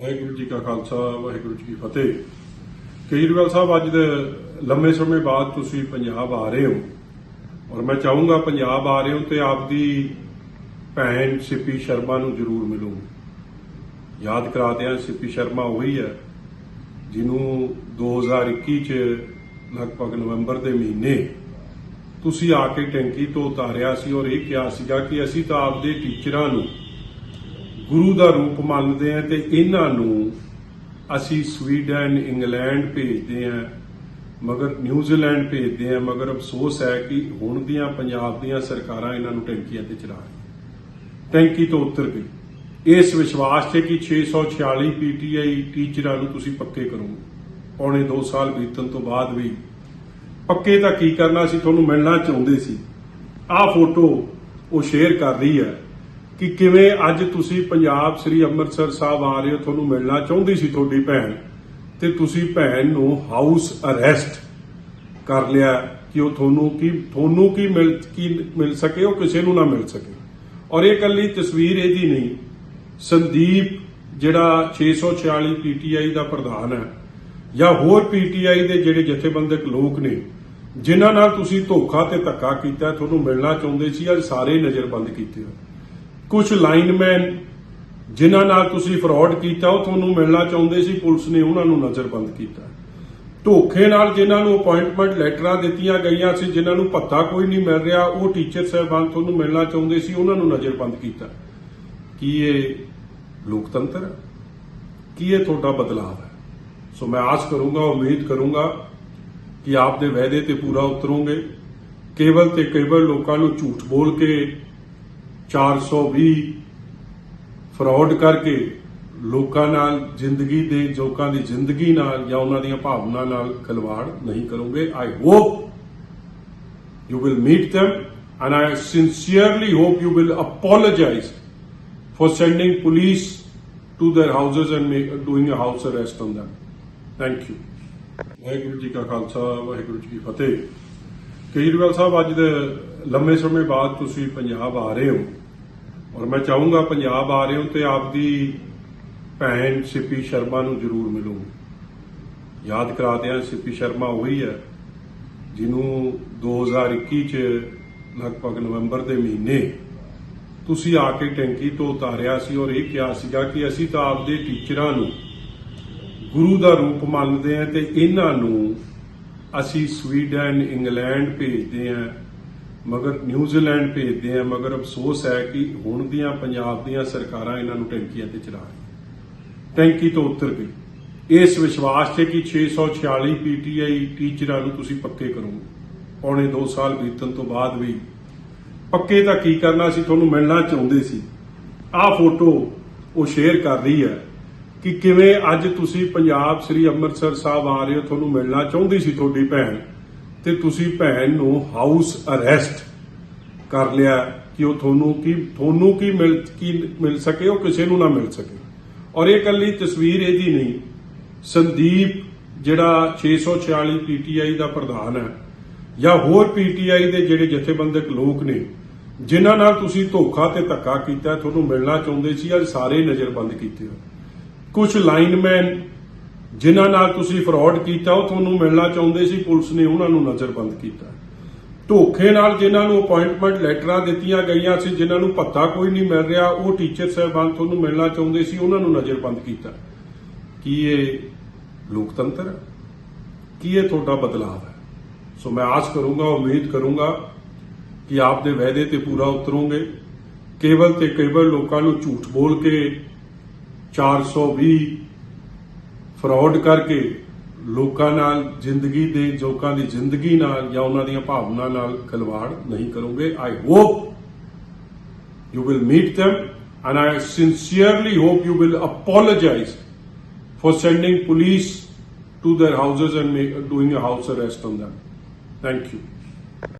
ਵਾਹਿਗੁਰੂ ਜੀ ਕਾ ਖਾਲਸਾ, ਵਾਹਿਗੁਰੂ ਜੀ ਕੀ ਫਤਿਹ। ਕੇਜਰੀਵਾਲ ਸਾਹਿਬ, ਅੱਜ ਦੇ ਲੰਮੇ ਸਮੇਂ ਬਾਅਦ ਤੁਸੀਂ ਪੰਜਾਬ ਆ ਰਹੇ ਹੋ। ਔਰ ਮੈਂ ਚਾਹੂੰਗਾ ਪੰਜਾਬ ਆ ਰਹੇ ਹੋ ਤੇ ਆਪਦੀ ਭੈਣ ਸਿੱਪੀ ਸ਼ਰਮਾ ਨੂੰ ਜ਼ਰੂਰ ਮਿਲੋ। ਯਾਦ ਕਰਾ ਦਿਆਂ ਸਿੱਪੀ ਸ਼ਰਮਾ ਉਹੀ ਹੈ, ਜਿਹਨੂੰ 2021 ਚ ਲਗਭਗ ਨਵੰਬਰ ਦੇ ਮਹੀਨੇ ਤੁਸੀਂ ਆ ਕੇ ਟੈਂਕੀ ਤੋਂ ਉਤਾਰਿਆ ਸੀ ਔਰ ਇਹ ਕਿਹਾ ਸੀਗਾ ਕਿ ਅਸੀਂ ਤਾਂ ਆਪਦੇ ਟੀਚਰਾਂ ਨੂੰ ਗੁਰੂ ਦਾ ਰੂਪ ਮੰਨਦੇ ਆ ਤੇ ਇਹਨਾਂ ਨੂੰ ਅਸੀਂ ਸਵੀਡਨ, ਇੰਗਲੈਂਡ ਭੇਜਦੇ ਆ ਮਗਰ ਨਿਊਜ਼ੀਲੈਂਡ ਭੇਜਦੇ ਆ ਮਗਰ ਅਫਸੋਸ ਹੈ ਕਿ ਹੁਣ ਦੀਆਂ ਪੰਜਾਬ ਦੀਆਂ ਸਰਕਾਰਾਂ ਇਹਨਾਂ ਨੂੰ ਟੈਂਕੀਆਂ ਤੇ ਚਲਾ ਰਹੀਆਂ। ਟੈਂਕੀ ਤੋਂ ਉਤਰ ਗਈ ਇਸ ਵਿਸ਼ਵਾਸ ਤੇ ਕਿ 646 ਪੀਟੀਆਈ ਟੀਚਰਾਂ ਨੂੰ ਤੁਸੀਂ ਪੱਕੇ ਕਰੋਗੇ। ਪੌਣੇ 2 ਸਾਲ ਬੀਤਣ ਤੋਂ ਬਾਅਦ ਵੀ ਪੱਕੇ ਤਾਂ ਕੀ ਕਰਨਾ ਸੀ, ਤੁਹਾਨੂੰ ਮਿਲਣਾ ਚਾਹੁੰਦੇ ਸੀ। ਆਹ ਫੋਟੋ ਉਹ ਸ਼ੇਅਰ ਕਰ ਰਹੀ ਹੈ। ਕਿ ਕਿਵੇਂ ਅੱਜ ਤੁਸੀਂ ਪੰਜਾਬ ਸ੍ਰੀ ਅੰਮ੍ਰਿਤਸਰ ਸਾਹਿਬ ਆ ਰਹੇ ਹੋ, ਤੁਹਾਨੂੰ ਮਿਲਣਾ ਚਾਹੁੰਦੀ ਸੀ ਤੁਹਾਡੀ ਭੈਣ, ਤੇ ਤੁਸੀਂ ਭੈਣ ਨੂੰ ਹਾਊਸ ਅਰੈਸਟ ਕਰ ਲਿਆ ਕਿ ਉਹ ਤੁਹਾਨੂੰ ਕੀ ਤੁਹਾਨੂੰ ਕੀ ਮਿਲ ਕੀ ਮਿਲ ਸਕੇ, ਉਹ ਕਿਸੇ ਨੂੰ ਨਾ ਮਿਲ ਸਕੇ। ਔਰ ਇਹ ਕੱਲੀ ਤਸਵੀਰ ਇਹਦੀ ਨਹੀਂ, ਸੰਦੀਪ ਜਿਹੜਾ 646 ਪੀਟੀਆਈ ਦਾ ਪ੍ਰਧਾਨ ਹੈ, ਜਾਂ ਹੋਰ ਪੀਟੀਆਈ ਦੇ ਜਿਹੜੇ ਜਥੇਬੰਦਕ ਲੋਕ ਨੇ, ਜਿਨ੍ਹਾਂ ਨਾਲ ਤੁਸੀਂ ਧੋਖਾ ਤੇ ਧੱਕਾ ਕੀਤਾ, ਤੁਹਾਨੂੰ ਮਿਲਣਾ ਚਾਹੁੰਦੇ ਸੀ, ਅੱਜ ਸਾਰੇ ਨਜ਼ਰਬੰਦ ਕੀਤੇ ਹੋ ਕੁਝ ਲਾਈਨਮੈਨ ਜਿਨ੍ਹਾਂ ਨਾਲ ਤੁਸੀਂ ਫਰਾਡ ਕੀਤਾ, ਉਹ ਤੁਹਾਨੂੰ ਮਿਲਣਾ ਚਾਹੁੰਦੇ ਸੀ, ਪੁਲਿਸ ਨੇ ਉਹਨਾਂ ਨੂੰ ਨਜ਼ਰਬੰਦ ਕੀਤਾ। ਧੋਖੇ ਨਾਲ ਜਿਨ੍ਹਾਂ ਨੂੰ ਅਪਾਇੰਟਮੈਂਟ ਲੈਟਰਾਂ ਦਿੱਤੀਆਂ ਗਈਆਂ ਸੀ, ਜਿਨ੍ਹਾਂ ਨੂੰ ਭੱਤਾ ਕੋਈ ਨਹੀਂ ਮਿਲ ਰਿਹਾ, ਉਹ ਟੀਚਰ ਸਾਹਿਬਾਨ ਤੁਹਾਨੂੰ ਮਿਲਣਾ ਚਾਹੁੰਦੇ ਸੀ, ਉਹਨਾਂ ਨੂੰ ਨਜ਼ਰਬੰਦ ਕੀਤਾ। ਕੀ ਇਹ ਲੋਕਤੰਤਰ ਕੀ ਇਹ ਤੁਹਾਡਾ ਬਦਲਾਅ ਹੈ? ਸੋ ਮੈਂ ਆਸ ਕਰੂੰਗਾ, ਉਮੀਦ ਕਰੂੰਗਾ ਕਿ ਆਪ ਦੇ ਵਾਅਦੇ ਤੇ ਪੂਰਾ ਉਤਰੋਗੇ। ਕੇਵਲ ਤੇ ਕੇਵਲ ਲੋਕਾਂ ਨੂੰ ਝੂਠ ਬੋਲ ਕੇ 420 ਫਰਾਡ ਕਰਕੇ ਲੋਕਾਂ ਨਾਲ ਜ਼ਿੰਦਗੀ ਦੇ ਲੋਕਾਂ ਦੀ ਜ਼ਿੰਦਗੀ ਨਾਲ ਜਾਂ ਉਹਨਾਂ ਦੀਆਂ ਭਾਵਨਾ ਨਾਲ ਖਿਲਵਾੜ ਨਹੀਂ ਕਰੋਗੇ I hope you will meet them and I sincerely hope you will apologize for sending police to their houses and make, doing a house arrest on them. Thank you. Waheguru ji ਕਾ ਖਾਲਸਾ ਵਾਹਿਗੁਰੂ ਜੀ ਕੀ ਫਤਿਹ ਕੇਜਰੀਵਾਲ ਸਾਹਿਬ ਅੱਜ ਦੇ ਲੰਮੇ ਸਮੇਂ ਬਾਅਦ ਤੁਸੀਂ ਪੰਜਾਬ ਆ ਰਹੇ ਹੋ ਔਰ ਮੈਂ ਚਾਹੂੰਗਾ ਪੰਜਾਬ ਆ ਰਹੇ ਹੋ ਤੇ ਆਪਦੀ ਭੈਣ ਸਿੱਪੀ ਸ਼ਰਮਾ ਨੂੰ ਜ਼ਰੂਰ ਮਿਲੋ। ਯਾਦ ਕਰਾ ਦਿਆਂ ਸਿੱਪੀ ਸ਼ਰਮਾ ਉਹੀ ਹੈ, ਜਿਹਨੂੰ 2021 ਚ ਲਗਭਗ ਨਵੰਬਰ ਦੇ ਮਹੀਨੇ ਤੁਸੀਂ ਆ ਕੇ ਟੈਂਕੀ ਤੋਂ ਉਤਾਰਿਆ ਸੀ ਔਰ ਇਹ ਕਿਹਾ ਸੀਗਾ ਕਿ ਅਸੀਂ ਤਾਂ ਆਪਦੇ ਟੀਚਰਾਂ ਨੂੰ ਗੁਰੂ ਦਾ ਰੂਪ ਮੰਨਦੇ ਆ ਤੇ ਇਹਨਾਂ ਨੂੰ ਅਸੀਂ ਸਵੀਡਨ, ਇੰਗਲੈਂਡ ਭੇਜਦੇ ਆ ਮਗਰ ਨਿਊਜ਼ੀਲੈਂਡ ਭੇਜਦੇ ਆ, ਮਗਰ ਅਫਸੋਸ ਹੈ ਕਿ ਹੁਣ ਦੀਆਂ ਪੰਜਾਬ ਦੀਆਂ ਸਰਕਾਰਾਂ ਇਹਨਾਂ ਨੂੰ ਟੈਂਕੀਆਂ ਤੇ ਚਲਾ ਰਹੀਆਂ। ਟੈਂਕੀ ਤੋਂ ਉਤਰ ਗਈ ਇਸ ਵਿਸ਼ਵਾਸ ਤੇ ਕਿ 646 ਪੀਟੀਆਈ ਟੀਚਰਾਂ ਨੂੰ ਤੁਸੀਂ ਪੱਕੇ ਕਰੋਗੇ। ਪੌਣੇ 2 ਸਾਲ ਬੀਤਣ ਤੋਂ ਬਾਅਦ ਵੀ ਪੱਕੇ ਤਾਂ ਕੀ ਕਰਨਾ ਸੀ, ਤੁਹਾਨੂੰ ਮਿਲਣਾ ਚਾਹੁੰਦੇ ਸੀ। ਆਹ ਫੋਟੋ ਉਹ ਸ਼ੇਅਰ ਕਰ ਰਹੀ ਹੈ ਕਿ ਕਿਵੇਂ ਅੱਜ ਤੁਸੀਂ ਪੰਜਾਬ ਸ੍ਰੀ ਅੰਮ੍ਰਿਤਸਰ ਸਾਹਿਬ ਆ ਰਹੇ ਹੋ, ਤੁਹਾਨੂੰ ਮਿਲਣਾ ਚਾਹੁੰਦੀ ਸੀ ਤੁਹਾਡੀ ਭੈਣ। ਤੇ ਤੁਸੀਂ ਭੈਣ ਨੂੰ ਹਾਊਸ ਅਰੈਸਟ ਕਰ ਲਿਆ ਕਿ ਉਹ ਤੁਹਾਨੂੰ ਕੀ ਤੁਹਾਨੂੰ ਕੀ ਮਿਲ ਕੀ ਮਿਲ ਸਕੇ, ਉਹ ਕਿਸੇ ਨੂੰ ਨਾ ਮਿਲ ਸਕੇ। ਔਰ ਇਹ ਕੱਲੀ ਤਸਵੀਰ ਇਹਦੀ ਨਹੀਂ। ਸੰਦੀਪ, ਜਿਹੜਾ 646 ਪੀਟੀਆਈ ਦਾ ਪ੍ਰਧਾਨ ਹੈ, ਜਾਂ ਹੋਰ ਪੀਟੀਆਈ ਦੇ ਜਿਹੜੇ ਜਥੇਬੰਦਕ ਲੋਕ ਨੇ, ਜਿਨ੍ਹਾਂ ਨਾਲ ਤੁਸੀਂ ਧੋਖਾ ਤੇ ਧੱਕਾ ਕੀਤਾ, ਤੁਹਾਨੂੰ ਮਿਲਣਾ ਚਾਹੁੰਦੇ ਸੀ, ਅੱਜ ਸਾਰੇ ਨਜ਼ਰਬੰਦ ਕੀਤੇ ਹੋ ਕੁਝ ਲਾਈਨਮੈਨ ਜਿਨ੍ਹਾਂ ਨਾਲ ਤੁਸੀਂ ਫਰਾਡ ਕੀਤਾ, ਉਹ ਤੁਹਾਨੂੰ ਮਿਲਣਾ ਚਾਹੁੰਦੇ ਸੀ, ਪੁਲਿਸ ਨੇ ਉਹਨਾਂ ਨੂੰ ਨਜ਼ਰਬੰਦ ਕੀਤਾ। ਧੋਖੇ ਨਾਲ ਜਿਨ੍ਹਾਂ ਨੂੰ ਅਪਾਇੰਟਮੈਂਟ ਲੈਟਰਾਂ ਦਿੱਤੀਆਂ ਗਈਆਂ ਸੀ, ਜਿਨ੍ਹਾਂ ਨੂੰ ਭੱਤਾ ਕੋਈ ਨਹੀਂ ਮਿਲ ਰਿਹਾ, ਉਹ ਟੀਚਰ ਸਾਹਿਬਾਨ ਤੁਹਾਨੂੰ ਮਿਲਣਾ ਚਾਹੁੰਦੇ ਸੀ, ਉਹਨਾਂ ਨੂੰ ਨਜ਼ਰਬੰਦ ਕੀਤਾ। ਕੀ ਇਹ ਲੋਕਤੰਤਰ ਹੈ? ਕੀ ਇਹ ਤੁਹਾਡਾ ਬਦਲਾਅ ਹੈ? ਸੋ ਮੈਂ ਆਸ ਕਰੂੰਗਾ, ਉਮੀਦ ਕਰੂੰਗਾ ਕਿ ਆਪ ਦੇ ਵਾਅਦੇ ਤੇ ਪੂਰਾ ਉਤਰੋਗੇ। ਕੇਵਲ ਤੇ ਕੇਵਲ ਲੋਕਾਂ ਨੂੰ ਝੂਠ ਬੋਲ ਕੇ 420 ਫਰਾਡ ਕਰਕੇ ਲੋਕਾਂ ਨਾਲ ਜ਼ਿੰਦਗੀ ਦੇ ਲੋਕਾਂ ਦੀ ਜ਼ਿੰਦਗੀ ਨਾਲ ਜਾਂ ਉਹਨਾਂ ਦੀਆਂ ਭਾਵਨਾ ਨਾਲ ਖਿਲਵਾੜ ਨਹੀਂ ਕਰੋਗੇ I hope you will meet them and I sincerely hope you will apologize for sending police to their houses and make, doing a house arrest on them. Thank you.